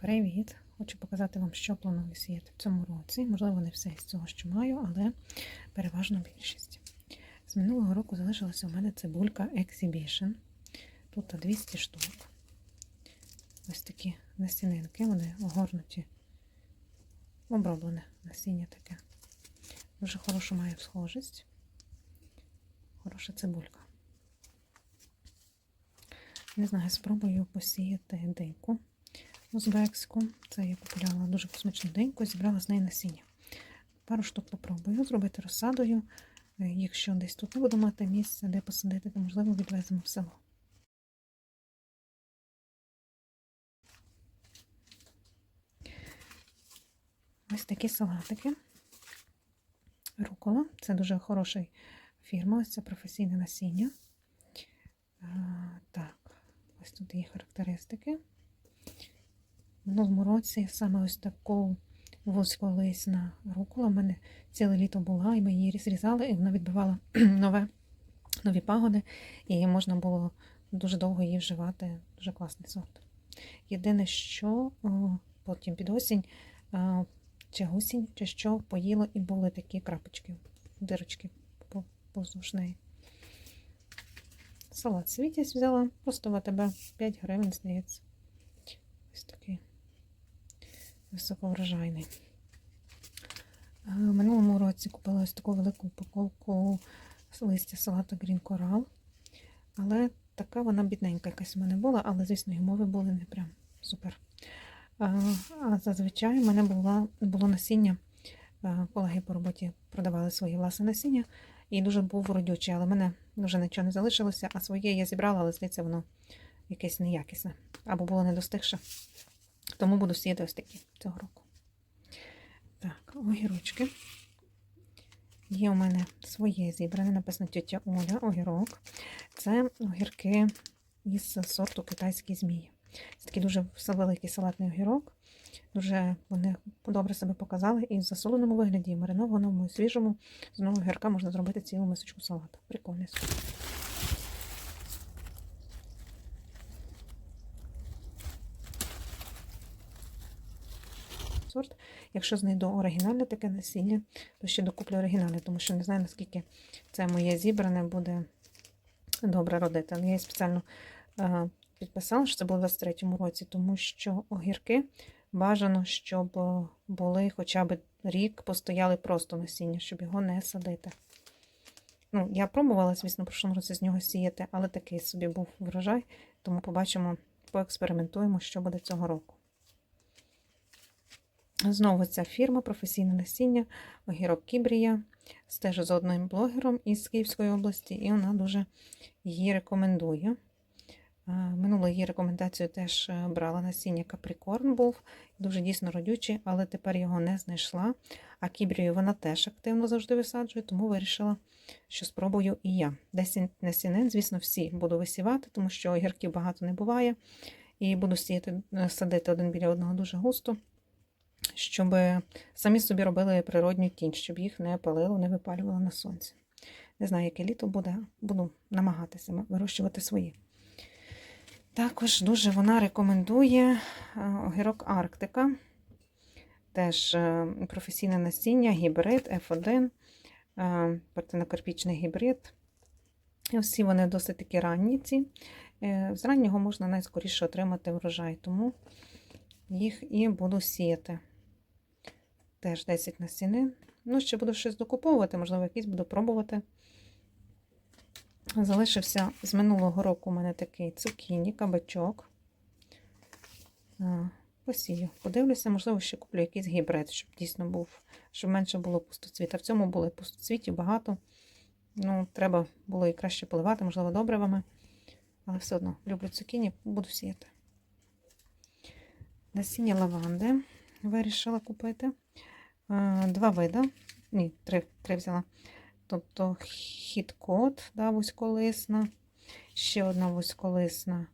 Привіт! Хочу показати вам, що планую сіяти в цьому році. Можливо, не все з цього, що маю, але переважно більшість. З минулого року залишилася у мене цибулька Exhibition. Тут 200 штук. Ось такі насінинки, вони огорнуті, оброблене насіння таке. Дуже хорошу має схожість. Хороша цибулька. Не знаю, спробую посіяти диньку узбекську. Це я купувала дуже космичну деньку, зібрала з неї насіння. Пару штук попробую зробити розсадою. Е, Якщо десь тут не буду мати місця, де посадити, то можливо відвеземо в село. Ось такі салатики. Рукола. Це дуже хороша фірма, ось це професійне насіння. А, так, ось тут є характеристики. Минулому році саме ось таку вузьколисна рукола в мене ціле літо була, і ми її зрізали, і вона відбивала нове, нові пагоди, і можна було дуже довго її вживати. Дуже класний сорт. Єдине, що потім під осінь, чи гусінь, чи що поїло, і були такі крапочки, дирочки по- поздовж неї. Салат світязь взяла, просто в АТБ 5 гривень, здається. Ось такий високоврожайний. Е, В минулому році купила ось таку велику упаковку листя салату Green Coral. Але така вона бідненька якась в мене була, але, звісно, і умови були не прям супер. А, а зазвичай в мене була, було насіння. е, Колеги по роботі продавали своє власне насіння і дуже був родючий, але в мене вже нічого не залишилося, а своє я зібрала, але здається, воно якесь неякісне або було недостигше. Тому буду сіяти ось такі цього року. Так, огірочки. Є у мене своє зібране, написано тетя Оля, огірок. Це огірки із сорту китайський змій. Це такий дуже великий салатний огірок. Дуже вони добре себе показали. І в засоленому вигляді, і маринованому, і свіжому. З одного огірка можна зробити цілу мисочку салату. Прикольний сорт. сорт. Якщо знайду оригінальне таке насіння, то ще докуплю оригінальне, тому що не знаю, наскільки це моє зібране буде добре родити. Але я спеціально е, підписала, що це було у 23-му році, тому що огірки бажано, щоб були хоча б рік, постояли просто насіння, щоб його не садити. Ну, я пробувала, звісно, в прошлому році з нього сіяти, але такий собі був врожай, тому побачимо, поекспериментуємо, що буде цього року. Знову ця фірма професійне насіння, огірок Кібрія. Стежу за одним блогером із Київської області, і вона дуже її рекомендує. А, Минулу її рекомендацію теж е, брала насіння Каприкорн був, дуже дійсно родючий, але тепер його не знайшла. А Кібрію вона теж активно завжди висаджує, тому вирішила, що спробую і я. Десь насінин, звісно, всі буду висівати, тому що огірків багато не буває. І буду сіяти, е, садити один біля одного дуже густо щоб самі собі робили природню тінь, щоб їх не палило, не випалювало на сонці. Не знаю, яке літо буде, буду намагатися вирощувати свої. Також дуже вона рекомендує е, огірок Арктика, теж е, професійне насіння, гібрид F1, е, партенокарпічний гібрид. Всі вони досить такі ранні ці. З раннього можна найскоріше отримати врожай, тому їх і буду сіяти. Теж 10 насінин. Ну, ще буду щось докуповувати, можливо, якісь буду пробувати. Залишився з минулого року у мене такий цукіні, кабачок. А, Посію. Подивлюся, можливо, ще куплю якийсь гібрид, щоб дійсно був, щоб менше було пустоцвіта. В цьому було пустоцвітів багато. Ну, треба було і краще поливати, можливо, добривами. Але все одно люблю цукіні, буду сіяти. Насіння лаванди вирішила купити. Два вида. Ні, три, три взяла. Тобто хіт-код, да, вузьколисна, ще одна вузьколисна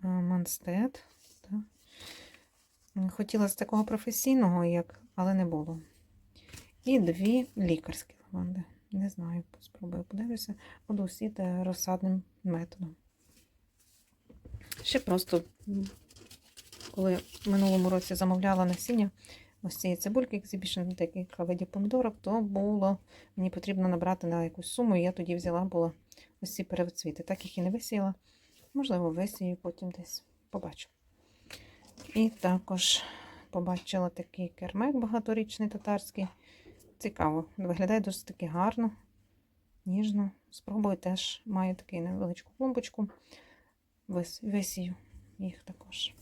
манстед. Да. Хотіла з такого професійного, як, але не було. І дві лікарські лаванди. Не знаю, спробую подивлюся. Буду сіти розсадним методом. Ще просто коли в минулому році замовляла насіння ось цієї цибульки, екзибішн, декілька видів помідорок, то було мені потрібно набрати на якусь суму, і я тоді взяла була ось ці перецвіти. Так їх і не висіяла. Можливо, висію потім десь побачу. І також побачила такий кермек багаторічний татарський. Цікаво, виглядає досить таки гарно, ніжно. Спробую теж маю таку невеличку клумбочку. Висію їх також.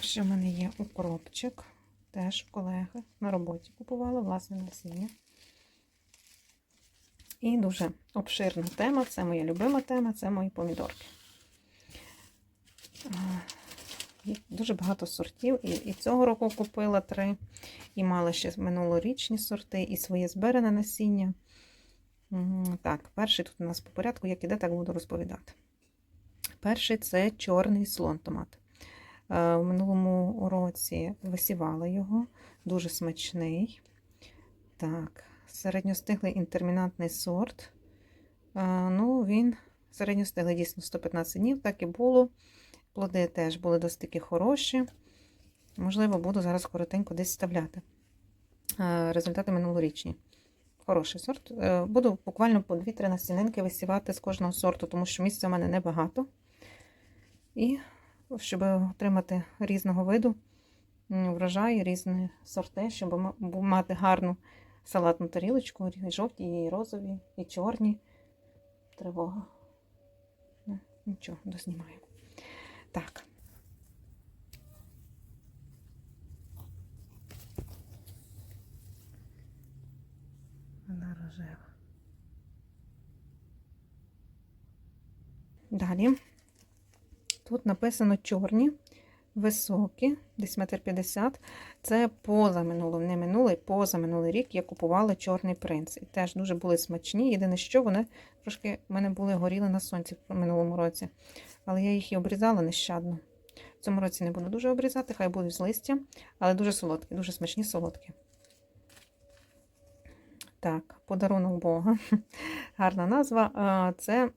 Ще в мене є укропчик. Теж в колеги на роботі купувала власне насіння. І дуже обширна тема. Це моя любима тема, це мої помідорки. А, Їх дуже багато сортів. І, і цього року купила три. І мала ще минулорічні сорти, і своє зберене насіння. Так, перший тут у нас по порядку, як іде, так буду розповідати. Перший це чорний слон томат. Е, В минулому році висівала його, дуже смачний. Так, середньостиглий інтермінантний сорт. Е, Ну, він середньостиглий дійсно 115 днів, так і було. Плоди теж були досить хороші. Можливо, буду зараз коротенько десь вставляти. Е, Результати минулорічні. Хороший сорт. Е, Буду буквально по 2-3 насінинки висівати з кожного сорту, тому що місця в мене небагато. І щоб отримати різного виду врожай, різні сорти, щоб мати гарну салатну тарілочку, і жовті, і розові, і чорні. Тривога. Ну, Нічого, дознімаю. Так. Вона рожева. Далі. Тут написано чорні, високі, десь метр п'ятдесят. Це позаминулий, не минулий, позаминулий рік я купувала чорний принц. І теж дуже були смачні. Єдине, що вони трошки в мене були горіли на сонці в минулому році. Але я їх і обрізала нещадно. В цьому році не буду дуже обрізати, хай будуть з листя, але дуже солодкі, дуже смачні солодкі. Так, подарунок Бога. Гарна назва. Це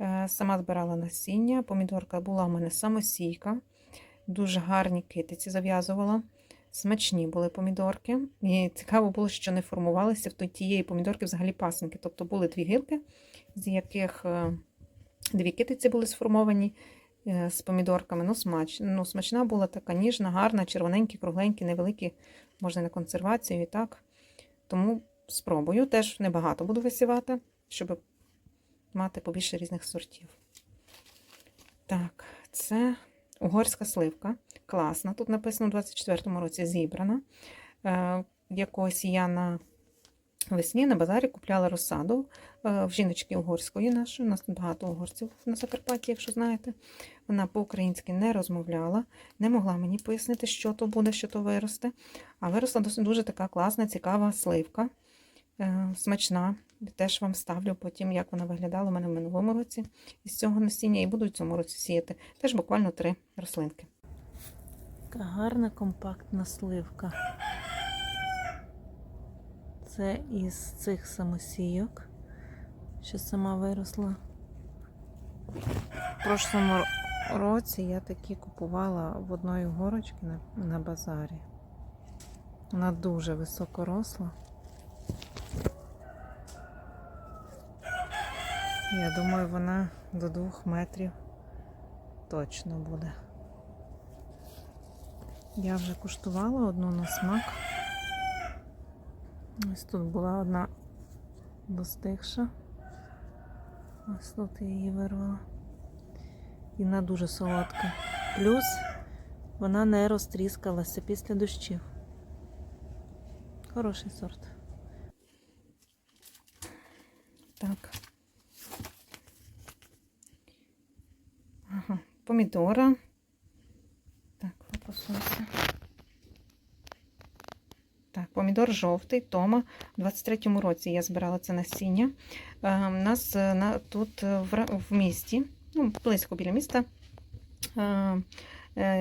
Е, Сама збирала насіння. Помідорка була в мене самосійка. Дуже гарні китиці зав'язувала. Смачні були помідорки. І цікаво було, що не формувалися в тієї помідорки взагалі пасенки. Тобто були дві гілки, з яких е, дві китиці були сформовані е, з помідорками. Ну, смач, ну, смачна була така ніжна, гарна, червоненькі, кругленькі, невеликі, можна на консервацію і так. Тому спробую. Теж небагато буду висівати, щоб мати побільше різних сортів. Так, це угорська сливка. Класна. Тут написано у 24-му році зібрана. Е, Якось я на весні на базарі купляла розсаду е, в жіночки угорської нашої. У нас тут багато угорців на Закарпатті, якщо знаєте. Вона по-українськи не розмовляла, не могла мені пояснити, що то буде, що то виросте. А виросла досить дуже така класна, цікава сливка. Е, Смачна. Теж вам ставлю потім, як вона виглядала у мене в минулому році із цього насіння, і буду в цьому році сіяти. Теж буквально три рослинки. Така гарна компактна сливка. Це із цих самосійок, що сама виросла. В прошлому році я такі купувала в одної горочки на, на базарі. Вона дуже високо Я думаю, вона до двох метрів точно буде. Я вже куштувала одну на смак. Ось тут була одна достигша. Ось тут я її вирвала. І вона дуже солодка. Плюс вона не розтріскалася після дощів. Хороший сорт. Так. Помідора. Так, фокусуйся. Так, помідор жовтий, Тома. У 23-му році я збирала це насіння. Е, У нас е, на, тут е, в, місті, ну, близько біля міста,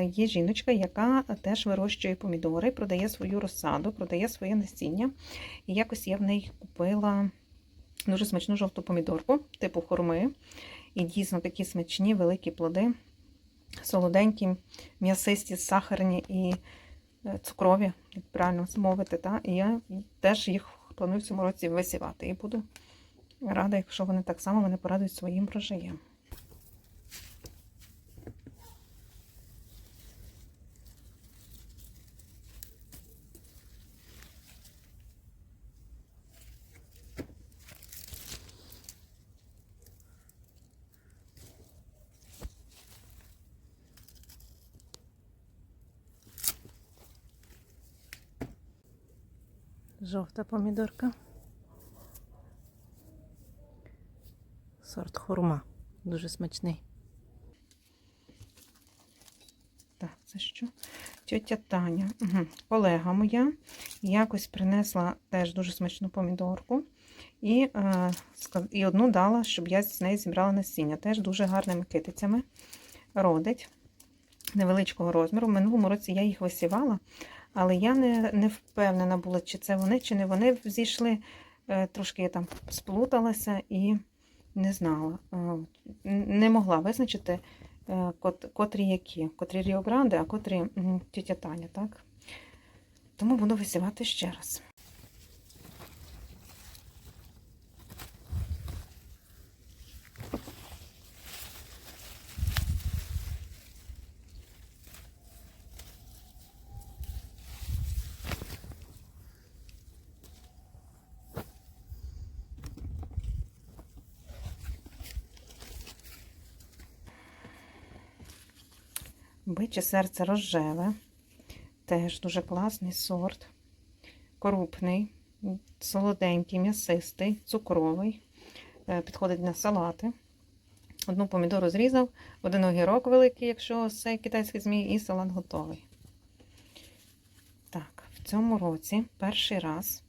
є жіночка, яка теж вирощує помідори, продає свою розсаду, продає своє насіння. І якось я в неї купила дуже смачну жовту помідорку, типу хурми. І дійсно такі смачні, великі плоди, солоденькі, м'ясисті, сахарні і е, цукрові, як правильно змовити. Та? І я теж їх планую в цьому році висівати. І буду рада, якщо вони так само мене порадують своїм врожаєм. Жовта помідорка. Сорт хурма. Дуже смачний. Так, це що? Тетя Таня, угу. колега моя, якось принесла теж дуже смачну помідорку. І, е, і одну дала, щоб я з неї зібрала насіння. Теж дуже гарними китицями родить невеличкого розміру. В минулому році я їх висівала, але я не, не впевнена була, чи це вони, чи не вони зійшли. Е, Трошки я там сплуталася і не знала. Е, Не могла визначити, е, котрі які. Котрі Ріо а котрі тітя Таня, так? Тому буду висівати ще раз. Биче серце рожеве. Теж дуже класний сорт. Крупний, солоденький, м'ясистий, цукровий. Е, Підходить на салати. Одну помідору зрізав, один огірок великий, якщо це китайський змій, і салат готовий. Так, в цьому році перший раз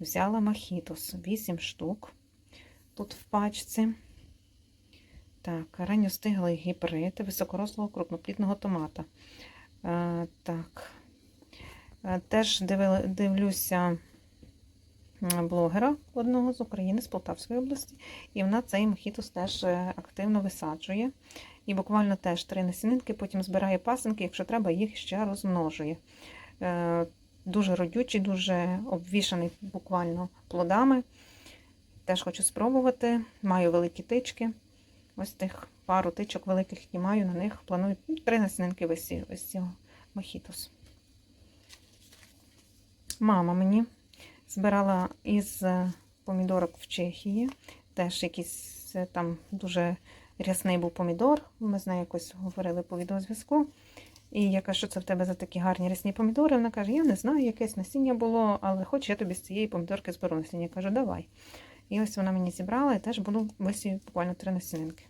взяла махітос 8 штук. Тут в пачці. Так, ранньостиглий гібрид високорослого крупноплідного томата. Е, так. Е, теж дивлюся блогера одного з України, з Полтавської області, і вона цей мохітус теж е, активно висаджує. І буквально теж три насінинки, потім збирає пасинки, якщо треба, їх ще розмножує. Е, Дуже родючий, дуже обвішаний буквально плодами. Теж хочу спробувати. Маю великі тички. Ось тих пару тичок великих, які маю на них. Планую ну, три насінинки висію ось цього мохітус. Мама мені збирала із е, помідорок в Чехії. Теж якийсь е, там дуже рясний був помідор. Ми з нею якось говорили по відеозв'язку. І я кажу, що це в тебе за такі гарні рясні помідори. Вона каже, я не знаю, якесь насіння було, але хоч я тобі з цієї помідорки зберу насіння. Я кажу, давай. І ось вона мені зібрала і теж буду висію буквально три насінинки.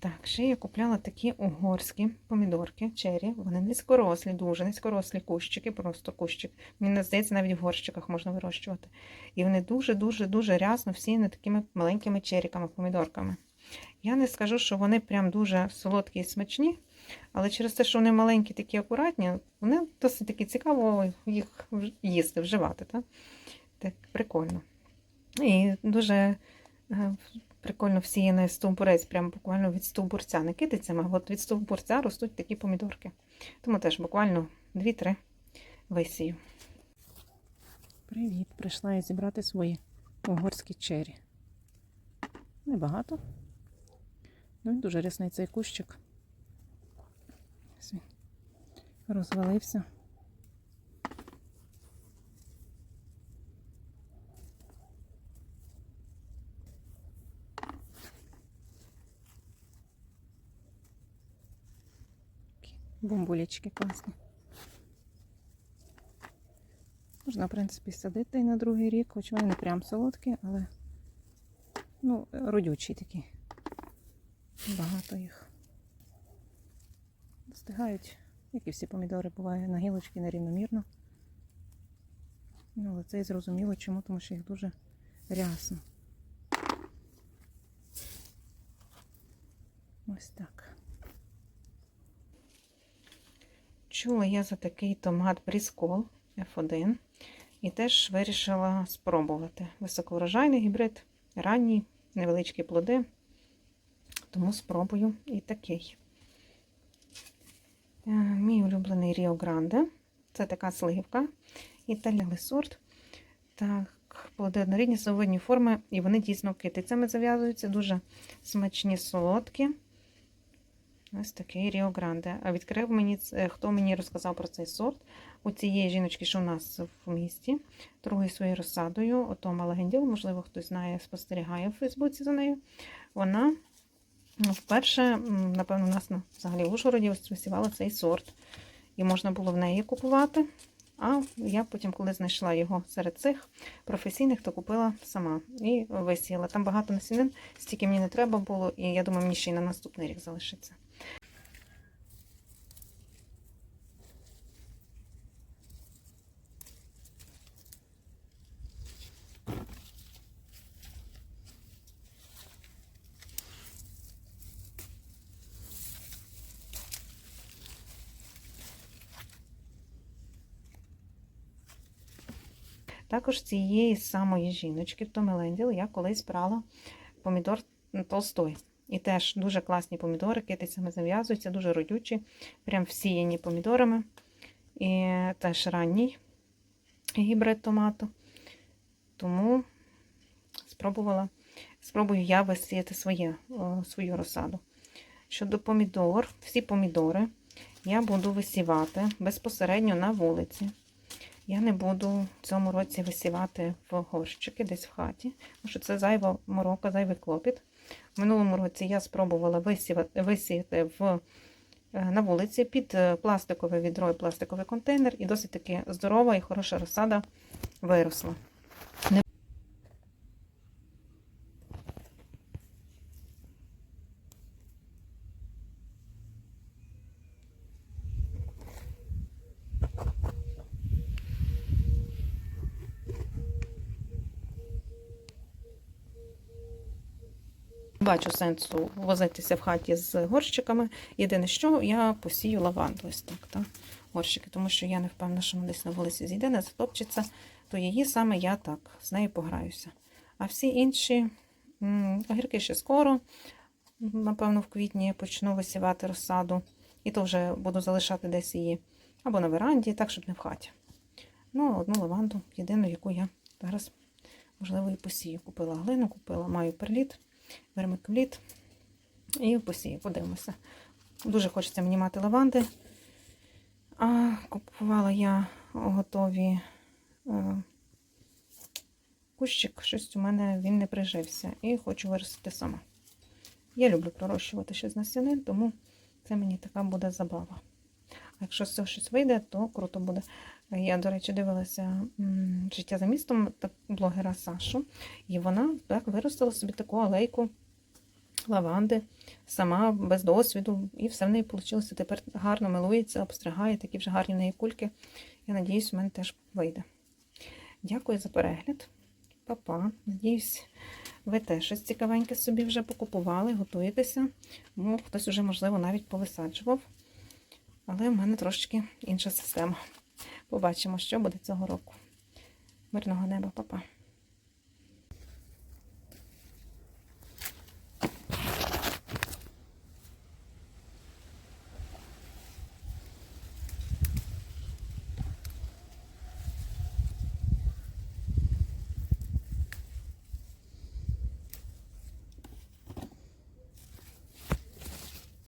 Так, ще я купляла такі угорські помідорки, чері. Вони низькорослі, дуже низькорослі кущики, просто кущик. Мені здається, навіть в горщиках можна вирощувати. І вони дуже-дуже-дуже рясно всіяні такими маленькими черіками, помідорками. Я не скажу, що вони прям дуже солодкі і смачні, але через те, що вони маленькі, такі акуратні, вони досить таки цікаво їх їсти, вживати. Так, так прикольно. І дуже е, прикольно всіяний стовбурець, прямо буквально від стовбурця не китицями, а от від стовбурця ростуть такі помідорки. Тому теж буквально 2-3 висію. Привіт! Прийшла я зібрати свої угорські чері. Небагато. Ну, і дуже рясний цей кущик. Ось він розвалився. Бомбулечки класні. Можна, в принципі, садити і на другий рік, хоч вони не прям солодкі, але ну, родючі такі. Багато їх. Достигають, як і всі помідори, буває на гілочки нерівномірно. Ну, але це і зрозуміло чому, тому що їх дуже рясно. Ось так. Чула я за такий томат Бріскол F1 і теж вирішила спробувати. Високоврожайний гібрид, ранні, невеличкі плоди, тому спробую і такий. Е, Мій улюблений Ріо Гранде. Це така сливка, італійний сорт. Так, плоди однорідні, совидні форми, і вони дійсно китицями зав'язуються, дуже смачні, солодкі. Ось такий Ріо Гранде. А відкрив мені, хто мені розказав про цей сорт. У цієї жіночки, що у нас в місті, торгує своєю розсадою. Ото Малагенділ, можливо, хтось знає, спостерігає в Фейсбуці за нею. Вона ну, вперше, напевно, у нас на, взагалі в Ужгороді висівали цей сорт. І можна було в неї купувати. А я потім, коли знайшла його серед цих професійних, то купила сама і висіяла. Там багато насінин, стільки мені не треба було, і я думаю, мені ще й на наступний рік залишиться. Також цієї самої жіночки, в Томі Ленділ, я колись брала помідор Толстой. І теж дуже класні помідори, китицями зав'язуються, дуже родючі, прям всіяні помідорами. І теж ранній гібрид томату. Тому спробувала, спробую я висіяти своє, свою розсаду. Щодо помідор, всі помідори я буду висівати безпосередньо на вулиці. Я не буду в цьому році висівати в горщики десь в хаті, тому що це зайва морока, зайвий клопіт. В минулому році я спробувала висівати, висіяти в, е, на вулиці під е, пластикове відро і пластиковий контейнер, і досить таки здорова і хороша розсада виросла. Бачу сенсу возитися в хаті з горщиками. Єдине, що я посію лаванду ось так, так, горщики, тому що я не впевнена, що вона десь на вулиці зійде, не затопчеться, то її саме я так з нею пограюся. А всі інші огірки ще скоро, напевно, в квітні почну висівати розсаду, і то вже буду залишати десь її або на веранді, так, щоб не в хаті. Ну, одну лаванду, єдину, яку я зараз, можливо, і посію. Купила глину, купила, маю перліт вермикуліт і посію, подивимося. Дуже хочеться мені мати лаванди. А купувала я готові е, кущик, щось у мене він не прижився. І хочу виростити сама. Я люблю пророщувати щось з насінин, тому це мені така буде забава. А якщо з цього щось вийде, то круто буде. Я, до речі, дивилася життя за містом блогера Сашу, і вона так виростила собі таку алейку лаванди сама без досвіду, і все в неї вийшло. Тепер гарно милується, обстригає, такі вже гарні в неї кульки. Я надіюсь, у мене теж вийде. Дякую за перегляд. Па-па. Надіюсь, ви теж щось цікавеньке собі вже покупували, готуєтеся. Ну, хтось уже, можливо, навіть повисаджував. Але в мене трошечки інша система. Побачимо, що буде цього року. Мирного неба, па-па.